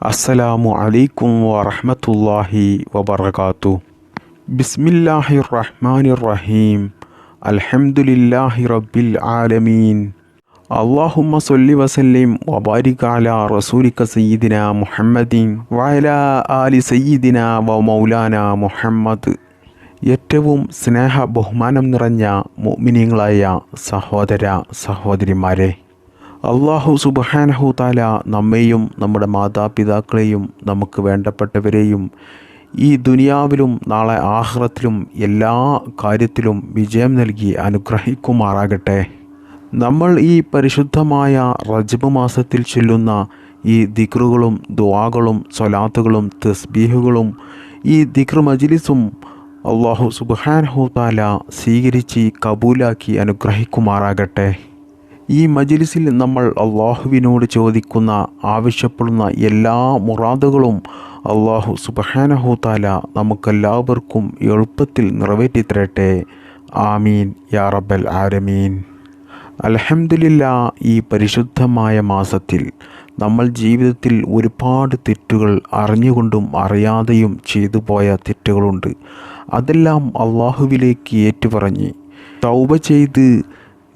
അസ്സലാമു അലൈക്കും വറഹ്മത്തുള്ളാഹി വബറകാതു ബിസ്മില്ലാഹി റഹ്മാനിർ റഹീം അൽഹംദുലില്ലാഹി റബ്ബിൽ ആലമീൻ. അള്ളാഹുമ്മ സൊല്ലി വസല്ലിം വബാരിക് അല റസൂലിക സയ്യിദിന മുഹമ്മദിൻ വയല ആലി സയ്യിദിന വ മൗലാന മുഹമ്മദ്. ഏറ്റവും സ്നേഹ ബഹുമാനം നിറഞ്ഞ മുഅ്മിനീങ്ങളായ സഹോദര സഹോദരിമാരെ അള്ളാഹു സുബഹാനഹു താല നമ്മെയും നമ്മുടെ മാതാപിതാക്കളെയും നമുക്ക് വേണ്ടപ്പെട്ടവരെയും ഈ ദുനിയാവിലും നാളെ ആഹ്റത്തിലും എല്ലാ കാര്യത്തിലും വിജയം നൽകി അനുഗ്രഹിക്കുമാറാകട്ടെ. നമ്മൾ ഈ പരിശുദ്ധമായ റജബ് മാസത്തിൽ ചൊല്ലുന്ന ഈ ദിക്റുകളും ദുവാകളും സ്വലാത്തുകളും തസ്ബീഹുകളും ഈ ദിക്ർ മജിലിസും അള്ളാഹു സുബഹാനഹു താല സ്വീകരിച്ച് കബൂലാക്കി അനുഗ്രഹിക്കുമാറാകട്ടെ. ഈ മജിലിസിൽ നമ്മൾ അള്ളാഹുവിനോട് ചോദിക്കുന്ന ആവശ്യപ്പെടുന്ന എല്ലാ മുറാദുകളും അള്ളാഹു സുബഹാനഹൂത്താല താല നമുക്കെല്ലാവർക്കും എളുപ്പത്തിൽ നിറവേറ്റി തരട്ടെ ആമീൻ. യാ റബ്ബൽ ആരമീൻ അലഹമില്ല ഈ പരിശുദ്ധമായ മാസത്തിൽ നമ്മൾ ജീവിതത്തിൽ ഒരുപാട് തെറ്റുകൾ അറിഞ്ഞുകൊണ്ടും അറിയാതെയും ചെയ്തു പോയ തെറ്റുകളുണ്ട്. അതെല്ലാം അള്ളാഹുവിലേക്ക് ഏറ്റുപറഞ്ഞ് തൗബ ചെയ്ത്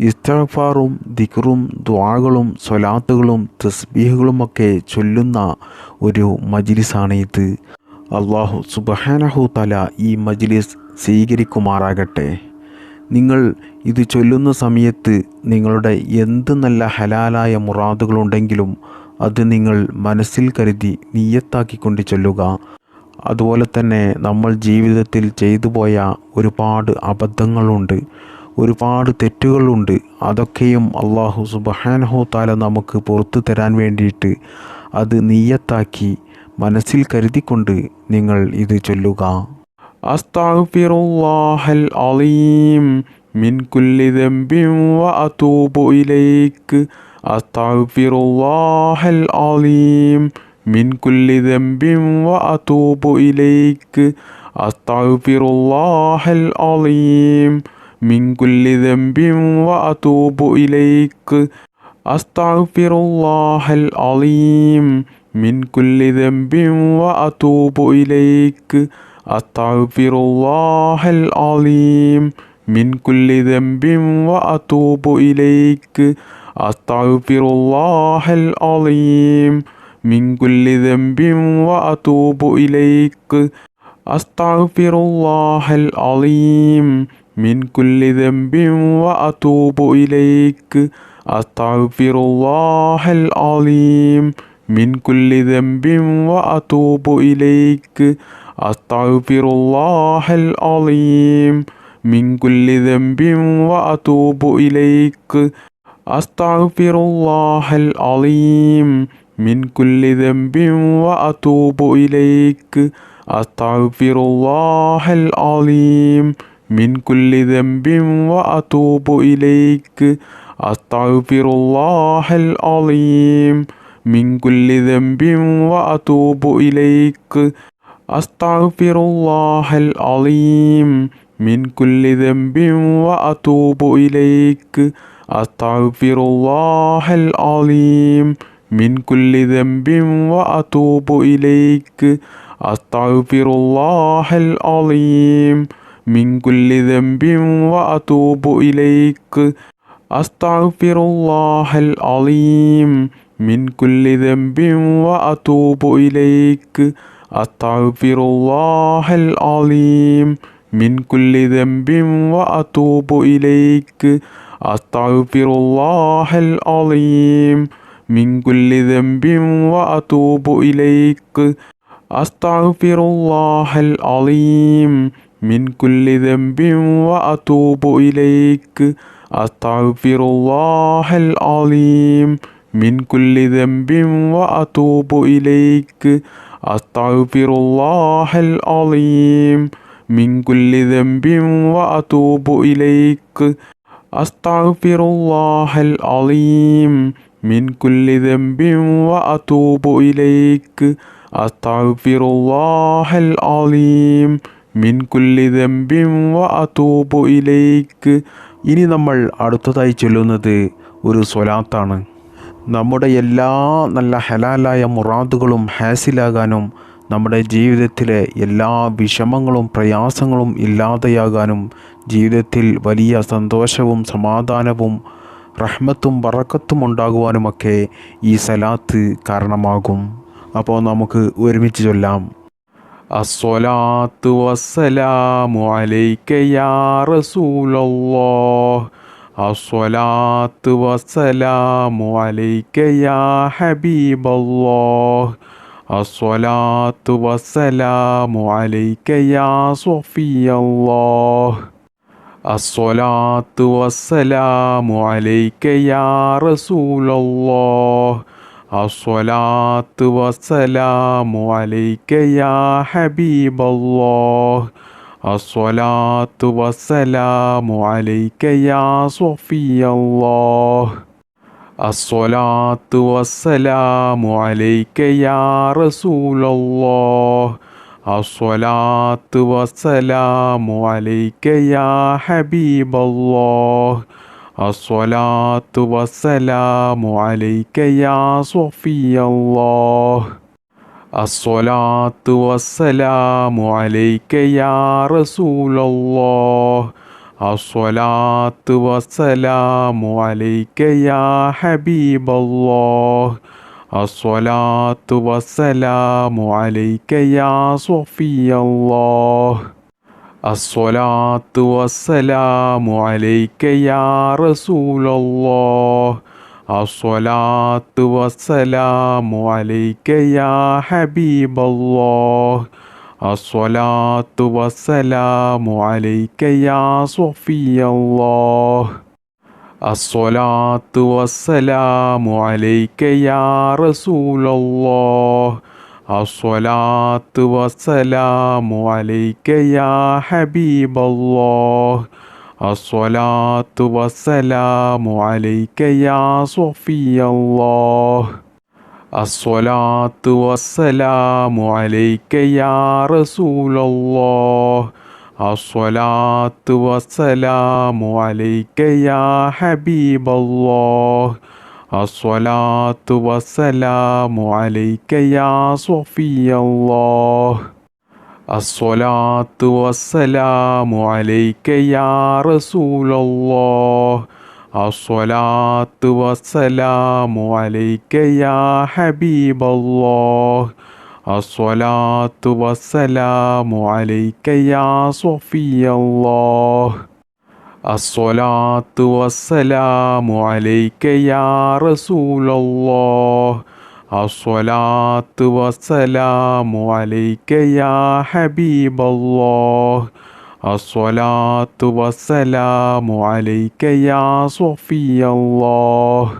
ഇസ്തഫാറും ദിക്റും ദ്വാകളും സ്വലാത്തുകളും തസ്ബീഹുകളുമൊക്കെ ചൊല്ലുന്ന ഒരു മജ്ലിസാണ് ഇത്. അള്ളാഹു സുബഹാനഹു തല ഈ മജ്ലിസ് സ്വീകരിക്കുമാറാകട്ടെ. നിങ്ങൾ ഇത് ചൊല്ലുന്ന സമയത്ത് നിങ്ങളുടെ എന്ത് നല്ല ഹലാലായ മുറാദുകളുണ്ടെങ്കിലും അത് നിങ്ങൾ മനസ്സിൽ കരുതി നീയത്താക്കിക്കൊണ്ട് ചൊല്ലുക. അതുപോലെ തന്നെ നമ്മൾ ജീവിതത്തിൽ ചെയ്തു പോയ ഒരുപാട് അബദ്ധങ്ങളുണ്ട്. ഒരുപാട് തെറ്റുകളുണ്ട്. അതൊക്കെയും അള്ളാഹു സുബഹാനഹു താല നമുക്ക് പുറത്തു തരാൻ വേണ്ടിയിട്ട് അത് നീയത്താക്കി മനസ്സിൽ കരുതിക്കൊണ്ട് നിങ്ങൾ ഇത് ചൊല്ലുക. അസ്താഗ്ഫിറുല്ലാഹൽ അലീം മിൻ കുല്ലി അലീം മിൻ കുല്ലി അലീം من كل ذنب وأتوب إليك. أستغفر الله العظيم. من كل ذنب وأتوب إليك. أستغفر الله العظيم. من كل ذنب وأتوب إليك. أستغفر الله العظيم. من كل ذنب وأتوب إليك. أستغفر الله العظيم. من كل ذنب وأتوب إليك. أستغفر الله العظيم. من كل ذنب وأتوب إليك. أستغفر الله العظيم. من كل ذنب وأتوب إليك. أستغفر الله العظيم. من كل ذنب وأتوب إليك. أستغفر الله العظيم. من كل ذنب وأتوب إليك. أستغفر الله العظيم. من كل ذنب وأتوب إليك. أستغفر الله العظيم. من كل ذنب وأتوب إليك. أستغفر الله العظيم. من كل ذنب وأتوب إليك. أستغفر الله العظيم. من كل ذنب وأتوب إليك. أستغفر الله العظيم. من كل ذنب وأتوب إليك. أستغفر الله العظيم. من كل ذنب وأتوب إليك. أستغفر الله العظيم. من كل ذنب وأتوب إليك. أستغفر الله العظيم. من كل ذنب وأتوب إليك. أستغفر الله العظيم. من كل ذنب وأتوب إليك. أستغفر الله العظيم. من كل ذنب وأتوب إليك. أستغفر الله العظيم. من كل ذنب وأتوب إليك. أستغفر الله العظيم. മിൻ ദമ്പിം വ അതൂബു ഇനി നമ്മൾ അടുത്തതായി ചൊല്ലുന്നത് ഒരു സ്വലാത്താണ്. നമ്മുടെ എല്ലാ നല്ല ഹലാലായ മുറാദുകളും ഹാസിലാകാനും നമ്മുടെ ജീവിതത്തിലെ എല്ലാ വിഷമങ്ങളും പ്രയാസങ്ങളും ഇല്ലാതെയാകാനും ജീവിതത്തിൽ വലിയ സന്തോഷവും സമാധാനവും റഹ്മത്തും വറക്കത്തും ഉണ്ടാകുവാനുമൊക്കെ ഈ സലാത്ത് കാരണമാകും. അപ്പോൾ നമുക്ക് ഒരുമിച്ച് ചൊല്ലാം. അസ്സലാത്തു വസ്സലാമു അലൈക യാ റസൂലല്ലാഹ് അസ്സലാത്തു വസ്സലാമു അലൈക യാ ഹബീബല്ലാഹ് അസ്സലാത്തു വസ്സലാമു അലൈക യാ സ്വഫിയല്ലാഹ് الصلاة والسلام عليك يا رسول الله الصلاة والسلام عليك يا حبيب الله الصلاة والسلام عليك يا صفي الله الصلاة والسلام عليك يا رسول الله الصلاة والسلام عليك يا حبيب الله الصلاة والسلام عليك يا صفي الله الصلاة والسلام عليك يا رسول الله الصلاة والسلام عليك يا رسول الله. الصلاة والسلام عليك يا حبيب الله. الصلاة والسلام عليك يا صفي الله. الصلاة والسلام عليك يا رسول الله. الصلاة والسلام عليك يا حبيب الله. الصلاة والسلام عليك يا صفي الله. الصلاة والسلام عليك يا رسول الله. الصلاة والسلام عليك يا حبيب الله. الصلاة والسلام عليك يا صفي الله. الصلاة والسلام عليك يا رسول الله. الصلاة والسلام عليك يا حبيب الله. الصلاة والسلام عليك يا صفي الله. الصلاة والسلام عليك يا رسول الله. الصلاة والسلام عليك يا حبيب الله. الصلاة والسلام عليك يا صفي الله.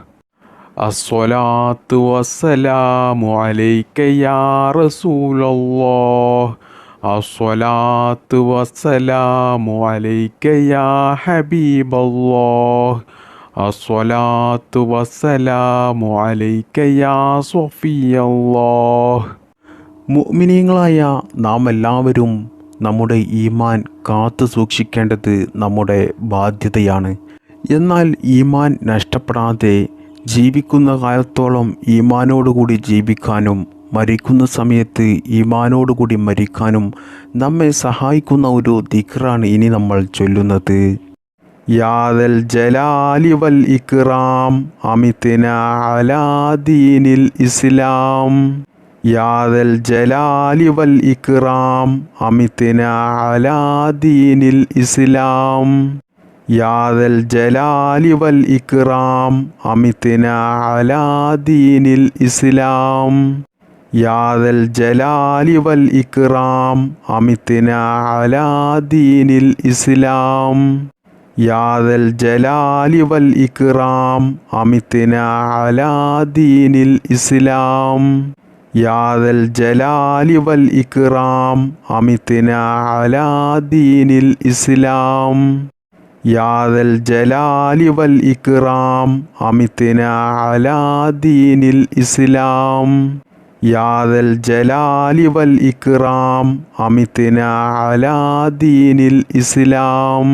الصلاة والسلام عليك يا رسول الله. അസ്വലാത്ത് വസ്സലാമു അലൈക്കയാ ഹബീബല്ലാഹ്. അസ്വലാത്ത് വസ്സലാമു അലൈക്കയാ സൊഫിയല്ലാഹ് മുഅ്മിനീങ്ങളായ നാം എല്ലാവരും നമ്മുടെ ഈമാൻ കാത്തു സൂക്ഷിക്കേണ്ടത് നമ്മുടെ ബാധ്യതയാണ്. എന്നാൽ ഈമാൻ നഷ്ടപ്പെടാതെ ജീവിക്കുന്ന കാലത്തോളം ഈമാനോടുകൂടി ജീവിക്കാനും മരിക്കുന്ന സമയത്ത് ഈമാനോടുകൂടി മരിക്കാനും നമ്മെ സഹായിക്കുന്ന ഒരു ദിക്റാണ് ഇനി നമ്മൾ ചൊല്ലുന്നത്. യാദൽ ജലാലി വൽ ഇക്റാം അമിത്തിന അലാദീനിൽ ഇസ്ലാം. യാദൽ ജലാലി വൽ ഇക്റാം അമിത്തിന അലാദീനിൽ ഇസ്ലാം. യാദൽ ജലാലി വൽ ഇക്റാം അമിത്തിന അലാദീനിൽ ഇസ്ലാം. യാദൽ ജലാലി വൽ ഇക്റാം അമിത്തിന അലാദീനിൽ ഇസ്ലാം. യാദൽ ജലാലി വൽ ഇക്റാം അമിത്തിന അലാദീനിൽ ഇസ്ലാം. യാദൽ ജലാലി വൽ ഇക്റാം അമിത്തിന അലാദീനിൽ ഇസ്ലാം. യാദൽ ജലാലി വൽ ഇക്റാം അമിത്തിന അലാദീനിൽ ഇസ്ലാം. യാദൽ ജലാലി വൽ ഇക്റാം അമിതിന അലാദീനിൽ ഇസ്ലാം.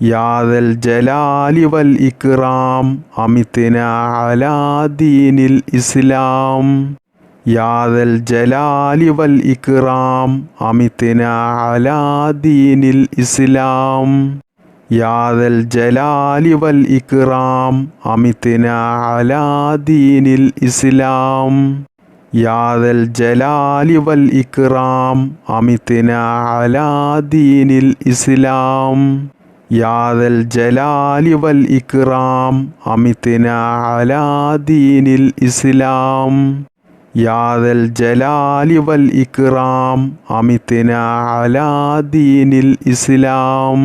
യാദൽ ജലാലി വൽ ഇക്റാം അമിതിന അലാദീനിൽ ഇസ്ലാം. യാദൽ ജലാലി വൽ ഇക്റാം അമിതിന അലാദീനിൽ ഇസ്ലാം. യാദൽ ജലാലി വൽ ഇക്റാം അമിതിന അലാദീനിൽ ഇസ്ലാം. യാദൽ ജലാലി വൽ ഇക്റാം അമിതിന അലാദീനിൽ ഇസ്ലാം. യാദൽ ജലാലി വൽ ഇക്റാം അമിതിന അലാദീനിൽ ഇസ്ലാം. യാദൽ ജലാലി വൽ ഇക്റാം അമിതിന അലാദീനിൽ ഇസ്ലാം.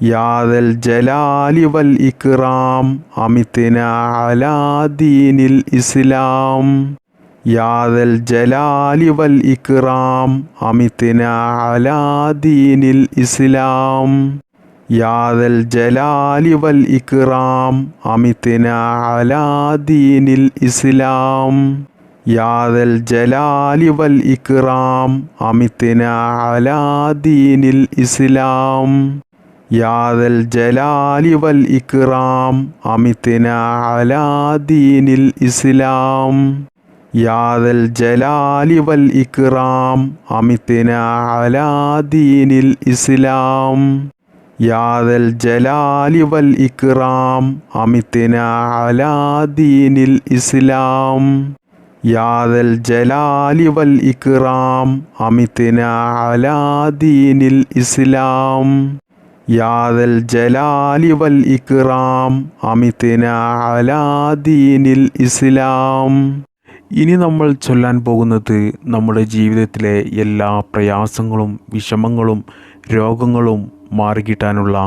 യാദൽ ജലാലി വൽ ഇക്റാം അമിതിന അലാദീനിൽ ഇസ്ലാം. യാദൽ ജലാലി വൽ ഇക്റാം അമിത്തിന അലാദീനിൽ ഇസ്ലാം. യാദൽ ജലാലി വൽ ഇക്റാം അമിത്തിന അലാദീനിൽ ഇസ്ലാം. യാദൽ ജലാലി വൽ ഇക്റാം അമിത്തിന അലാദീനിൽ ഇസ്ലാം. യാദൽ ജലാലി വൽ ഇക്റാം അമിത്തിന അലാദീനിൽ ഇസ്ലാം. യാദൽ ജലാലി വൽ ഇക്റാം അമിത്തിന അലാദീനിൽ ഇസ്ലാം. യാദൽ ജലാലി വൽ ഇക്റാം അമിത്തിന അലാദീനിൽ ഇസ്ലാം. യാദൽ ജലാലി വൽ ഇക്റാം അമിത്തിന അലാദീനിൽ ഇസ്ലാം. യാദൽ ജലാലി വൽ ഇക്റാം അമിത്തിന അലാദീനിൽ ഇസ്ലാം. ഇനി നമ്മൾ ചൊല്ലാൻ പോകുന്നത് നമ്മുടെ ജീവിതത്തിലെ എല്ലാ പ്രയാസങ്ങളും വിഷമങ്ങളും രോഗങ്ങളും മാറിക്കിട്ടാനുള്ള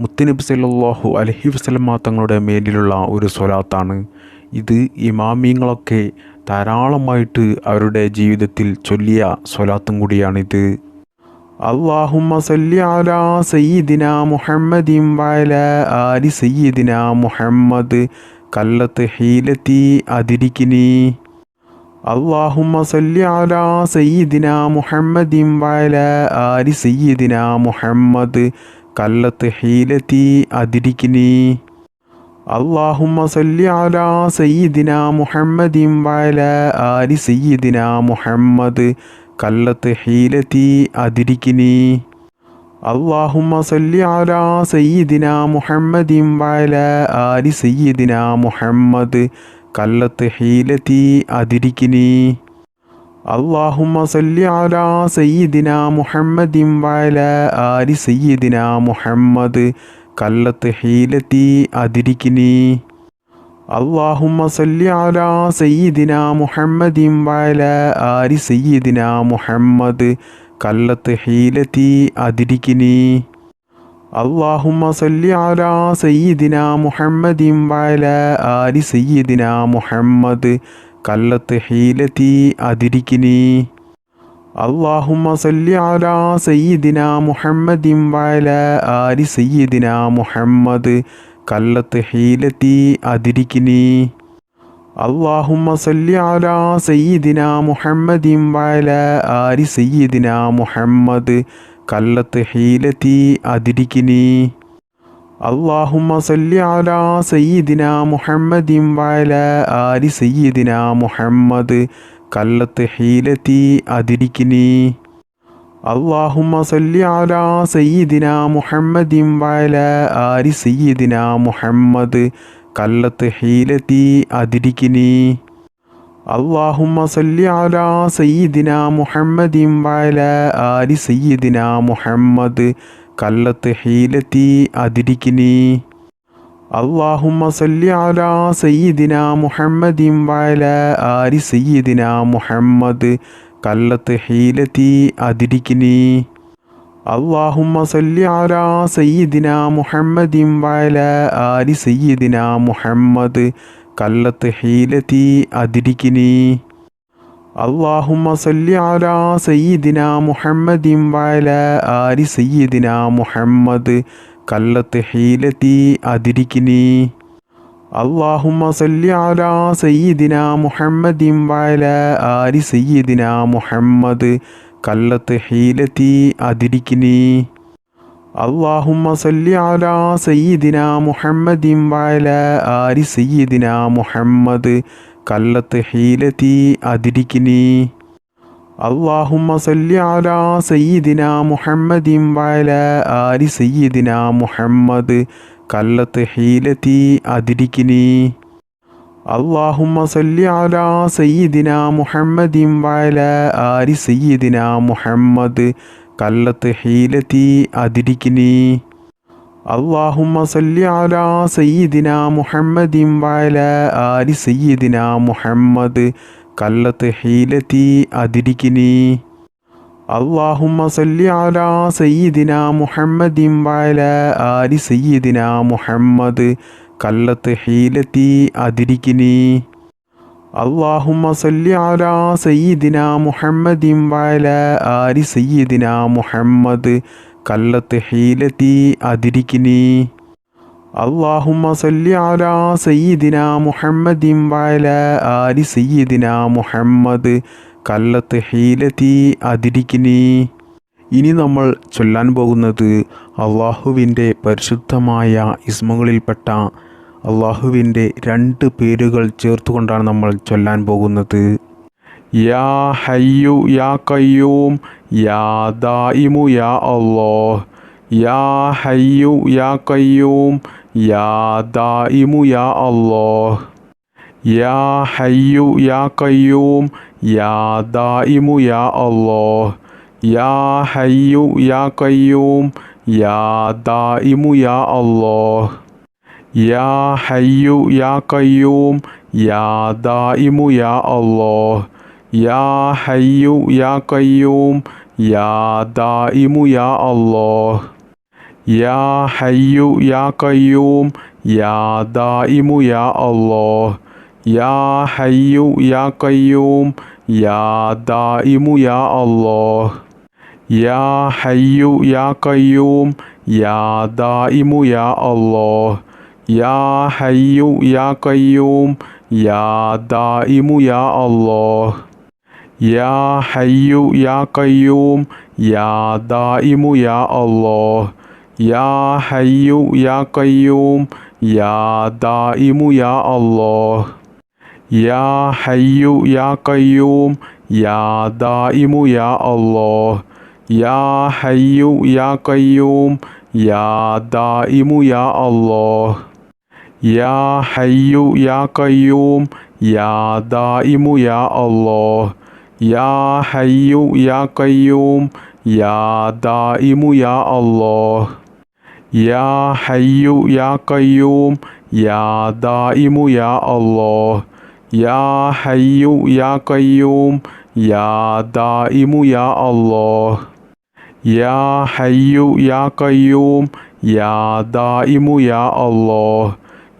മുത്തനബി സല്ലാഹു അലഹി വസ്ലമ തങ്ങളുടെ മേലിലുള്ള ഒരു സ്വലാത്താണ്. ഇത് ഇമാമിങ്ങളൊക്കെ ധാരാളമായിട്ട് അവരുടെ ജീവിതത്തിൽ ചൊല്ലിയ സ്വലാത്തും കൂടിയാണിത്. അള്ളാഹുമ്മ അലാ മുഹമ്മദിൻ ആലി മുഹമ്മദ്. കല്ലത്ത് ഹീലത്തി അതിരിക്കിനി. اللهم صل على سيدنا محمد وعلى آل سيدنا محمد قلت حيلتي أدركني اللهم صل على سيدنا محمد وعلى آل سيدنا محمد قلت حيلتي أدركني اللهم صل على سيدنا محمد وعلى آل سيدنا محمد കല്ലത്ത് ഹീലത്തി അതിരിക്കിനി. അള്ളാഹുമ്മ സല്ലി അലാ സയ്യിദിന മുഹമ്മദിൻ വല ആരി സയ്യിദിന മുഹമ്മദ്. കല്ലത്ത് ഹീലത്തി അതിരിക്കിനി. അള്ളാഹുമ്മ സല്ലി അലാ സയ്യിദിന മുഹമ്മദിൻ വല ആരി സയ്യിദിന മുഹമ്മദ്. കല്ലത്ത് ഹീലത്തി അതിരിക്കിനി. اللهم صل على سيدنا محمد وعلى آل سيدنا محمد قلت حيلتي أدركني اللهم صل على سيدنا محمد وعلى آل سيدنا محمد قلت حيلتي أدركني اللهم صل على سيدنا محمد وعلى آل سيدنا محمد കല്ലത്ത് ഹീലത്തി അതിരിക്കിനി. അള്ളാഹുമ്മ സല്ലി അലാ സയ്യിദിന മുഹമ്മദിൻ വല ആലി സയ്യിദിന മുഹമ്മദ്. കല്ലത്ത് ഹീലത്തി അതിരിക്കിനി. അള്ളാഹുമ്മ സല്ലി അലാ സയ്യിദിന മുഹമ്മദിൻ വല ആലി സയ്യിദിന മുഹമ്മദ്. കല്ലത്ത് ഹീലത്തി അതിരിക്കിനി. اللهم صل على سيدنا محمد وعلى آل سيدنا محمد قلت حيلتي أدركني اللهم صل على سيدنا محمد وعلى آل سيدنا محمد قلت حيلتي أدركني اللهم صل على سيدنا محمد وعلى آل سيدنا محمد കല്ലത്ത് ഹീലത്തി അതിരിക്കിനി. അള്ളാഹുമ്മ സല്ലി അലാ സയ്യിദിന മുഹമ്മദിൻ വല ആരി സയ്യിദിന മുഹമ്മദ്. കല്ലത്ത് ഹീലത്തി അതിരിക്കിനി. അള്ളാഹുമ്മ സല്ലി അലാ സയ്യിദിന മുഹമ്മദിൻ വല ആരി സയ്യിദിന മുഹമ്മദ്. കല്ലത്ത് ഹീലത്തി അതിരിക്കിനി. اللهم صل على سيدنا محمد وعلى آل سيدنا محمد قلت حيلتي أدركني اللهم صل على سيدنا محمد وعلى آل سيدنا محمد قلت حيلتي أدركني اللهم صل على سيدنا محمد وعلى آل سيدنا محمد കല്ലത്ത് ഹീലത്തി അതിരിക്കിനി. അള്ളാഹുമ സല്ലി അല സയ്യിദിന മുഹമ്മദിൻ വല ആലി സയ്യിദിന മുഹമ്മദ്. കല്ലത്ത് ഹീലത്തി അതിരിക്കിനി. അള്ളാഹുമ സല്ലി അല സയ്യിദിന മുഹമ്മദിൻ വല ആലി സയ്യിദിന മുഹമ്മദ്. കല്ലത്ത് ഹീലത്തി അതിരിക്കിനി. اللهم صل على سيدنا محمد وعلى آل سيدنا محمد قلت حيلتي أدركني اللهم صل على سيدنا محمد وعلى آل سيدنا محمد قلت حيلتي أدركني ഇനി നമ്മൾ ചൊല്ലാൻ പോകുന്നത് അള്ളാഹുവിൻ്റെ പരിശുദ്ധമായ ഇസ്മകളിൽപ്പെട്ട അള്ളാഹുവിന്റെ രണ്ട് പേരുകൾ ചേർത്തുകൊണ്ടാണ് നമ്മൾ ചൊല്ലാൻ പോകുന്നത്. യാ ഹയ്യു യാ കയ്യൂം യാ ദായിമു യാ അള്ളാഹ്. യാ ഹയ്യു യാ കയ്യൂം യാ ദായിമു യാ അള്ളാഹ്. യാ ഹയ്യു യാ കയ്യൂം യാ ദായിമു യാ അള്ളാഹ്. യാ ഹയ്യു യാ കയ്യൂം യാ ദായിമു യാ അള്ളാഹ്. യാ ഹയ്യു യാ കയ്യൂം യാ ദായിമു യാ അള്ളാഹ് യാ ഹയ്യു യാ കയ്യൂം യാ ദായിമു യാ അള്ളാഹ് യാ ഹയ്യു യാ കയ്യൂം യാ ദായിമു യാ അള്ളാഹ് യാ ഹയ്യു യാ കയ്യൂം യാ ദായിമു യാ അള്ളാഹ് യാ ഹയ്യു യാ കയ്യൂം യാ ദായിമു യാ അള്ളാഹ് യാ ഹയ്യു യാ കയ്യൂം യാ ദായിമു യാ അള്ളാഹ് യാ ഹയ്യു യാ കയ്യൂം യാ ദായിമു യാ അള്ളാഹ് യാ ഹയ്യു യാ കയ്യൂം യാ ദായിമു യാ അള്ളാഹ് യാ ഹയ്യു യാ കയ്യൂം യാ ദായിമു യാ അള്ളാഹ് യാ ഹയ്യു യാ കയ്യൂം യാ ദായിമു യാ അള്ളാഹ് Ya Hayyu Ya Kayyum Ya Daimu Ya Allah Ya Hayyu Ya Kayyum Ya Daimu Ya Allah Ya Hayyu Ya Kayyum Ya Daimu Ya Allah Ya Hayyu Ya Kayyum Ya Daimu Ya Allah Ya Hayyu Ya Kayyum Ya Daimu Ya Allah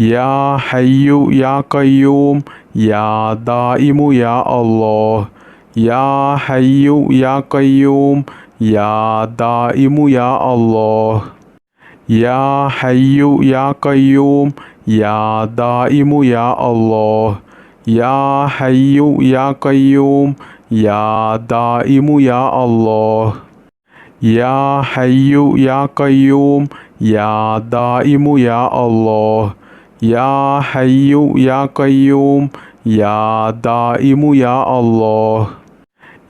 യാ ഹയ്യു യാ കയ്യൂം യാ ദായിമു യാ അള്ളാഹ് യാ ഹയ്യു യാ കയ്യൂം യാ ദായിമു യാ അള്ളാഹ് യാ ഹയ്യു യാ കയ്യൂം യാ ദായിമു യാ അള്ളാഹ് യാ ഹയ്യു യാ കയ്യൂം യാ ദായിമു യാ അള്ളാഹ് യാ ഹയ്യു യാ കയ്യൂം യാ ദായിമു യാ അള്ളാഹ് Ya Hayyu Ya Qayyum Ya Daimu Ya Allah.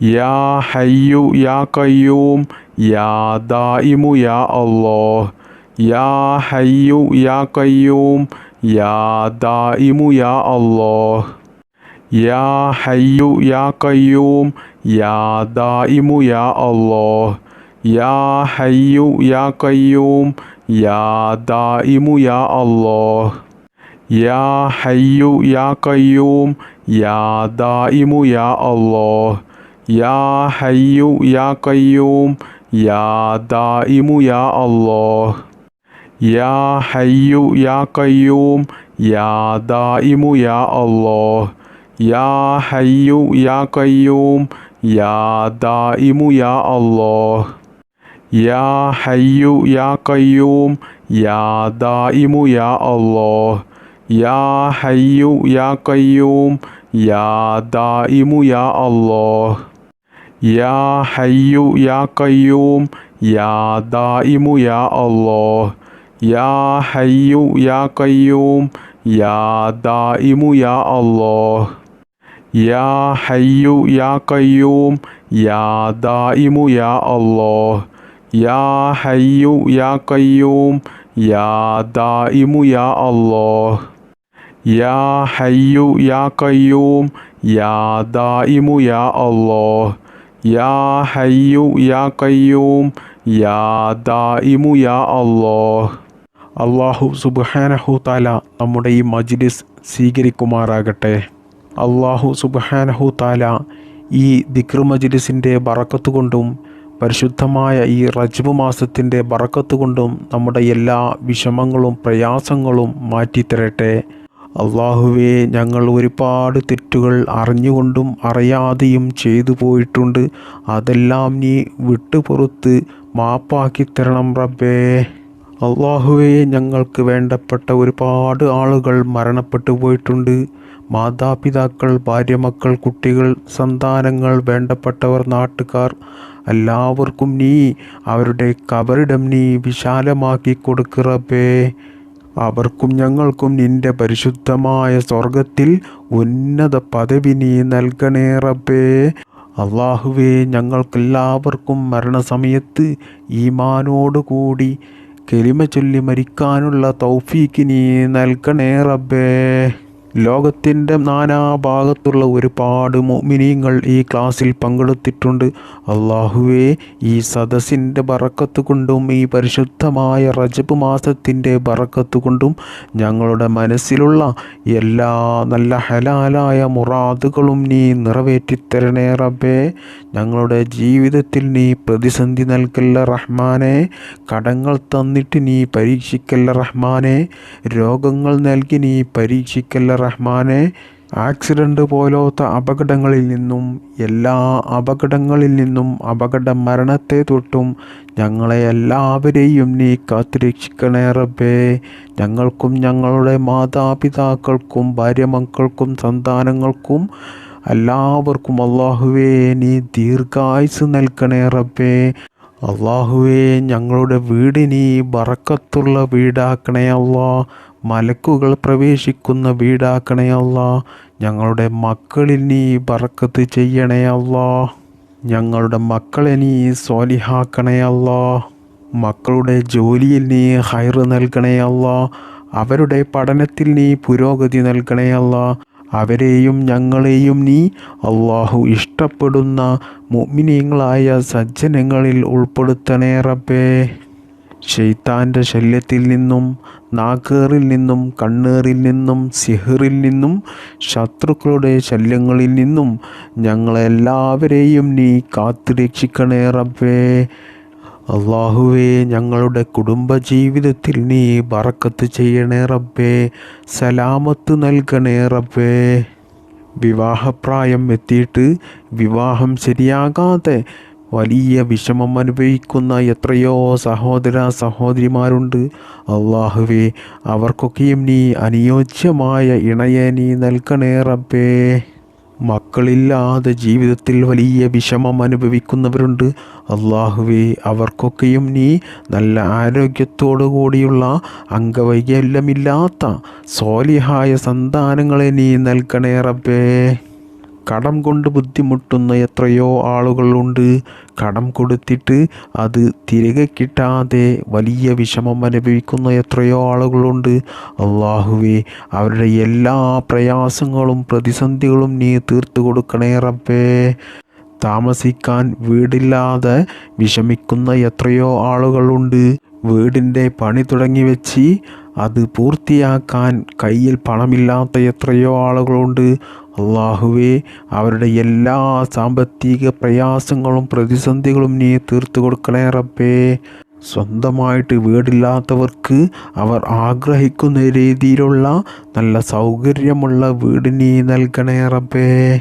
Ya Hayyu Ya Qayyum Ya Daimu Ya Allah. Ya Hayyu Ya Qayyum Ya Daimu Ya Allah. Ya Hayyu Ya Qayyum Ya Daimu Ya Allah. Ya Hayyu Ya Qayyum Ya Daimu Ya Allah. യാ ഹയ്യു യാ കയ്യൂം യാ ദായിമു യാ അള്ളാഹ് യാ ഹയ്യു യാ കയ്യൂം യാ ദായിമു യാ അല്ലാഹ്. യാ ഹയ്യു യാ കയ്യൂം യാ ദായിമു യാ അല്ലാഹ്. യാ ഹയ്യു യാ കയ്യൂം യാ ദായിമു യാ അല്ലാഹ്. യാ ഹയ്യു യാ കയ്യൂം യാ ദായിമു യാ അല്ലാഹ്. Ya Hayyu Ya Qayyum Ya Daimu Ya Allah. Ya Hayyu Ya Qayyum Ya Daimu Ya Allah. Ya Hayyu Ya Qayyum Ya Daimu Ya Allah. Ya Hayyu Ya Qayyum Ya Daimu Ya Allah. Ya Hayyu Ya Qayyum Ya Daimu Ya Allah. യാ ഹയ്യു യാ കയ്യൂം യാ ദായിമു യാ അല്ലാഹ്. യാ ഹയ്യു യാ കയ്യൂം യാ ദായിമു യാ അല്ലാഹ്. അള്ളാഹു സുബ്ഹാനഹു താല നമ്മുടെ ഈ മജ്ലിസ് സ്വീകരിക്കുമാറാകട്ടെ. അള്ളാഹു സുബ്ഹാനഹു താല ഈ ദിക്ർ മജ്ലിസിന്റെ ബറക്കത്ത് കൊണ്ടും പരിശുദ്ധമായ ഈ റജ്ബ് മാസത്തിന്റെ ബറക്കത്ത് കൊണ്ടും നമ്മുടെ എല്ലാ വിഷമങ്ങളും പ്രയാസങ്ങളും മാറ്റിത്തരട്ടെ. അള്ളാഹുവേ ഞങ്ങൾ ഒരുപാട് തെറ്റുകൾ അറിഞ്ഞുകൊണ്ടും അറിയാതെയും ചെയ്തു പോയിട്ടുണ്ട്. അതെല്ലാം നീ വിട്ടുപുറത്ത് മാപ്പാക്കി തരണം റബ്ബേ. അള്ളാഹുവേ ഞങ്ങൾക്ക് വേണ്ടപ്പെട്ട ഒരുപാട് ആളുകൾ മരണപ്പെട്ടു പോയിട്ടുണ്ട്. മാതാപിതാക്കൾ ഭാര്യമക്കൾ കുട്ടികൾ സന്താനങ്ങൾ വേണ്ടപ്പെട്ടവർ നാട്ടുകാർ എല്ലാവർക്കും നീ അവരുടെ കബറിടം നീ വിശാലമാക്കി കൊടുക്കറബേ അവർക്കും ഞങ്ങൾക്കും നിന്റെ പരിശുദ്ധമായ സ്വർഗത്തിൽ ഉന്നത പദവി നീ നൽകണേ റബ്ബേ. അള്ളാഹുവേ ഞങ്ങൾക്കെല്ലാവർക്കും മരണസമയത്ത് ഈമാനോടുകൂടി കെലിമ ചൊല്ലി മരിക്കാനുള്ള തൗഫീക്ക് നീ നൽകണേ റബ്ബേ. ലോകത്തിന്റെ നാനാഭാഗത്തുള്ള ഒരുപാട് മിനിയങ്ങൾ ഈ ക്ലാസ്സിൽ പങ്കെടുത്തിട്ടുണ്ട്. അള്ളാഹുവേ ഈ സദസ്സിന്റെ ബറക്കത്ത് കൊണ്ടും ഈ പരിശുദ്ധമായ റജബ് മാസത്തിന്റെ ബറക്കത്ത് കൊണ്ടും ഞങ്ങളുടെ മനസ്സിലുള്ള എല്ലാ നല്ല ഹലാലായ മുറാദുകളും നീ നിറവേറ്റിത്തരണേ റബ്ബേ. ഞങ്ങളുടെ ജീവിതത്തിൽ നീ പ്രതിസന്ധി നൽകല്ല റഹ്മാനെ. കടങ്ങൾ തന്നിട്ട് നീ പരീക്ഷിക്കല്ല റഹ്മാനെ. രോഗങ്ങൾ നൽകി നീ പരീക്ഷിക്കല്ല റഹ്മാനെ ആക്സിഡന്റ് പോലത്തെ അപകടങ്ങളിൽ നിന്നും എല്ലാ അപകടങ്ങളിൽ നിന്നും അപകട മരണത്തെ തൊട്ടും ഞങ്ങളെ എല്ലാവരെയും നീ കാത്തുരക്ഷിക്കണേ റബ്ബേ. ഞങ്ങൾക്കും ഞങ്ങളുടെ മാതാപിതാക്കൾക്കും ഭാര്യ മക്കൾക്കും സന്താനങ്ങൾക്കും എല്ലാവർക്കും അള്ളാഹുവേ നീ ദീർഘായുസ് നൽകണേ റബ്ബേ. അള്ളാഹുവേ ഞങ്ങളുടെ വീട് നീ ബറക്കത്തുള്ള വീടാക്കണേ അള്ളാ. മലക്കുകൾ പ്രവേശിക്കുന്ന വീടാക്കണേ അള്ളാ ഞങ്ങളുടെ മക്കളിൽ നീ ബറക്കത്ത് ചെയ്യണേ ഞങ്ങളുടെ മക്കളെ നീ സ്വാലിഹാക്കണേ അള്ളാ മക്കളുടെ ജോലിയിൽ നീ ഹൈർ നൽകണേ അവരുടെ പഠനത്തിൽ നീ പുരോഗതി നൽകണേ അവരെയും ഞങ്ങളെയും നീ അള്ളാഹു ഇഷ്ടപ്പെടുന്ന മുഅ്മിനീങ്ങളായ സജ്ജനങ്ങളിൽ ഉൾപ്പെടുത്തണേ റബ്ബേ. ഷെയ്ത്താന്റെ ശല്യത്തിൽ നിന്നും നാക്കേറിൽ നിന്നും കണ്ണേറിൽ നിന്നും സിഹറിൽ നിന്നും ശത്രുക്കളുടെ ശല്യങ്ങളിൽ നിന്നും ഞങ്ങളെല്ലാവരെയും നീ കാത്തുരക്ഷിക്കണേ റബ്ബേ. അള്ളാഹുവേ ഞങ്ങളുടെ കുടുംബജീവിതത്തിൽ നീ ബറക്കത്ത് ചെയ്യണേ റബ്ബേ. സലാമത്ത് നൽകണേ റബ്ബേ. വിവാഹപ്രായം എത്തിയിട്ട് വിവാഹം ശരിയാകാതെ വലിയ വിഷമം അനുഭവിക്കുന്ന എത്രയോ സഹോദര സഹോദരിമാരുണ്ട്. അള്ളാഹുവേ അവർക്കൊക്കെയും നീ അനുയോജ്യമായ ഇണയെ നീ നൽകണേ റബ്ബേ. മക്കളില്ലാതെ ജീവിതത്തിൽ വലിയ വിഷമം അനുഭവിക്കുന്നവരുണ്ട്. അള്ളാഹുവേ അവർക്കൊക്കെയും നീ നല്ല ആരോഗ്യത്തോടു കൂടിയുള്ള അംഗവൈകല്യമില്ലാത്ത സോലിഹായ സന്താനങ്ങളെ നീ നൽകണേ റബ്ബേ. കടം കൊണ്ട് ബുദ്ധിമുട്ടുന്ന എത്രയോ ആളുകളുണ്ട്. കടം കൊടുത്തിട്ട് അത് തിരികെ കിട്ടാതെ വലിയ വിഷമം അനുഭവിക്കുന്ന എത്രയോ ആളുകളുണ്ട്. അള്ളാഹുവേ അവരുടെ എല്ലാ പ്രയാസങ്ങളും പ്രതിസന്ധികളും നീ തീർത്തു കൊടുക്കണേ റബ്ബേ. താമസിക്കാൻ വീടില്ലാതെ വിഷമിക്കുന്ന എത്രയോ ആളുകളുണ്ട്. വീടിന്റെ പണി തുടങ്ങി വെച്ച് അത് പൂർത്തിയാക്കാൻ കയ്യിൽ പണമില്ലാത്ത എത്രയോ ആളുകളുണ്ട്. അള്ളാഹുവേ അവരുടെ എല്ലാ സാമ്പത്തിക പ്രയാസങ്ങളും പ്രതിസന്ധികളും നീ തീർത്തു കൊടുക്കണേ റബ്ബേ. സ്വന്തമായിട്ട് വീടില്ലാത്തവർക്ക് അവർ ആഗ്രഹിക്കുന്ന രീതിയിലുള്ള നല്ല സൗകര്യമുള്ള വീട് നീ നൽകണേ റബ്ബേ.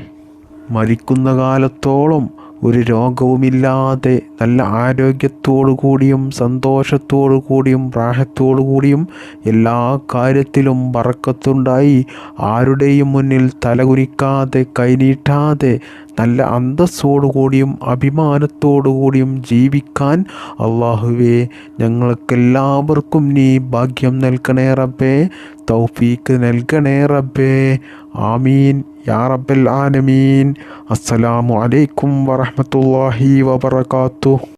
മരിക്കുന്ന കാലത്തോളം ഒരു രോഗവുമില്ലാതെ നല്ല ആരോഗ്യത്തോടു കൂടിയും സന്തോഷത്തോടു കൂടിയും പ്രാഹത്തോടു കൂടിയും എല്ലാ കാര്യത്തിലും പറക്കത്തുണ്ടായി ആരുടെയും മുന്നിൽ തലകുനിക്കാതെ കൈനീട്ടാതെ നല്ല അന്തസ്സോടു കൂടിയും അഭിമാനത്തോടു കൂടിയും ജീവിക്കാൻ അള്ളാഹുവേ ഞങ്ങൾക്കെല്ലാവർക്കും നീ ഭാഗ്യം നൽകണേ റബ്ബേ തൗഫീക്ക് നൽകണേ റബ്ബേ. ആമീൻ. യാ റബ്ബൽ ആലമീൻ. അസ്സലാമു അലൈക്കും വറഹ്മത്തുള്ളാഹി വബറകാതുഹു.